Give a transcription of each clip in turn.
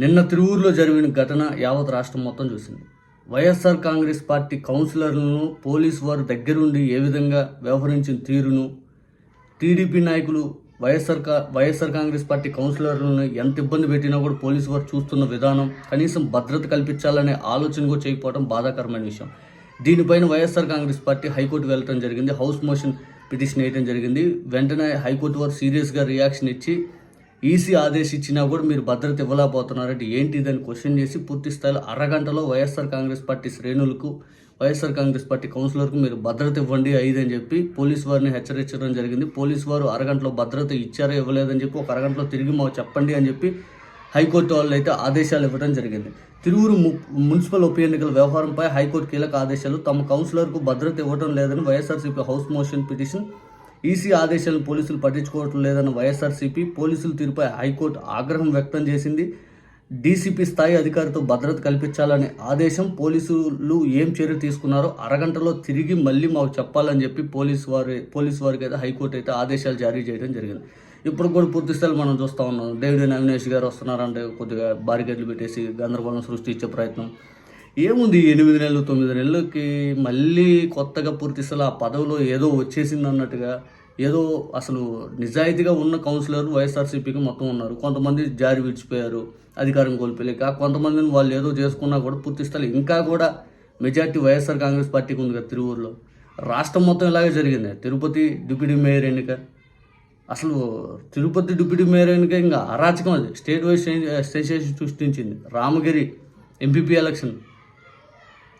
నిన్న తిరువూరులో జరిగిన ఘటన యావత్ రాష్ట్రం మొత్తం చూసింది. వైఎస్ఆర్ కాంగ్రెస్ పార్టీ కౌన్సిలర్లను పోలీసు వారు దగ్గరుండి ఏ విధంగా వ్యవహరించిన తీరును టీడీపీ నాయకులు వైఎస్ఆర్ కా వైఎస్ఆర్ కాంగ్రెస్ పార్టీ కౌన్సిలర్లను ఎంత ఇబ్బంది పెట్టినా కూడా పోలీసు వారు చూస్తున్న విధానం కనీసం భద్రత కల్పించాలనే ఆలోచన కూడా చేయకపోవడం బాధాకరమైన విషయం. దీనిపైన వైఎస్ఆర్ కాంగ్రెస్ పార్టీ హైకోర్టు వెళ్ళటం జరిగింది. హౌస్ మోషన్ పిటిషన్ వేయడం జరిగింది. వెంటనే హైకోర్టు వారు సీరియస్గా రియాక్షన్ ఇచ్చి ఈసీ ఆదేశించినా కూడా మీరు భద్రత ఇవ్వలేకపోతున్నారంటే ఏంటి దాన్ని క్వశ్చన్ చేసి పూర్తి స్థాయిలో అరగంటలో వైఎస్ఆర్ కాంగ్రెస్ పార్టీ శ్రేణులకు వైఎస్ఆర్ కాంగ్రెస్ పార్టీ కౌన్సిలర్కు మీరు భద్రత ఇవ్వండి ఐదని చెప్పి పోలీసు వారిని హెచ్చరించడం జరిగింది. పోలీసు వారు అరగంటలో భద్రత ఇచ్చారో ఇవ్వలేదని చెప్పి ఒక అరగంటలో తిరిగి మాకు చెప్పండి అని చెప్పి హైకోర్టు వాళ్ళు అయితే ఆదేశాలు ఇవ్వడం జరిగింది. తిరువురు ము- మున్సిపల్ ఉప ఎన్నికల వ్యవహారంపై హైకోర్టు కీలక ఆదేశాలు తమ కౌన్సిలర్కు భద్రత ఇవ్వడం లేదని YSRCP house motion petition EC ఆదేశాలను పోలీసులు పట్టించుకోవటం లేదన్న వైఎస్ఆర్సీపీ పోలీసుల తీరుపై హైకోర్టు ఆగ్రహం వ్యక్తం చేసింది. డీసీపీ స్థాయి అధికారితో భద్రత కల్పించాలనే ఆదేశం పోలీసులు ఏం చర్య తీసుకున్నారో అరగంటలో తిరిగి మళ్ళీ మాకు చెప్పాలని చెప్పి పోలీసు వారి పోలీసు వారికి అయితే హైకోర్టు అయితే ఆదేశాలు జారీ చేయడం జరిగింది. ఇప్పుడు కూడా పూర్తిస్థాయిలో మనం చూస్తూ ఉన్నాం. డేవిడ్ అవినేష్ గారు వస్తున్నారంటే కొద్దిగా బారికేట్లు పెట్టేసి గందరగోళం సృష్టించే ప్రయత్నం. ఏముంది ఎనిమిది నెలలు తొమ్మిది నెలలకి మళ్ళీ కొత్తగా పూర్తి ఆ పదవిలో ఏదో వచ్చేసింది అన్నట్టుగా ఏదో అసలు నిజాయితీగా ఉన్న కౌన్సిలర్ వైఎస్ఆర్సీపీకి మొత్తం ఉన్నారు. కొంతమంది జారి విడిచిపోయారు అధికారం కోల్పోలేక కొంతమందిని వాళ్ళు ఏదో చేసుకున్నా కూడా పూర్తి స్థాయి ఇంకా కూడా మెజార్టీ వైఎస్ఆర్ కాంగ్రెస్ పార్టీకి ఉంది కదా తిరువూరులో. రాష్ట్రం మొత్తం ఇలాగే జరిగింది. తిరుపతి డిప్యూటీ మేయర్ ఎన్నిక అసలు తిరుపతి డిప్యూటీ మేయర్ ఎన్నిక ఇంకా అరాచకం అది. స్టేట్ వైజ్ సెన్సేషన్ సృష్టించింది. Ramagiri MPP election.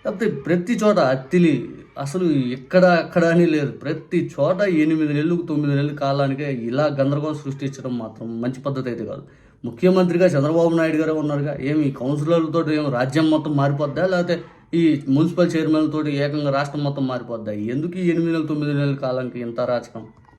కాకపోతే ప్రతి చోట అత్తిలి అసలు ఎక్కడ అక్కడ అని లేదు ప్రతి చోట ఎనిమిది నెలలు తొమ్మిది నెలల కాలానికే ఇలా గందరగోళం సృష్టించడం మాత్రం మంచి పద్ధతి అయితే కాదు. ముఖ్యమంత్రిగా చంద్రబాబు నాయుడు గారే ఉన్నారుగా. ఏమి కౌన్సిలర్లతో ఏమి రాజ్యం మొత్తం మారిపోద్దా? లేకపోతే ఈ మున్సిపల్ చైర్మన్లతో ఏకంగా రాష్ట్రం మొత్తం మారిపోద్దా? ఎందుకు ఈ ఎనిమిది నెలలు తొమ్మిది నెలల కాలానికి ఇంత రాచకం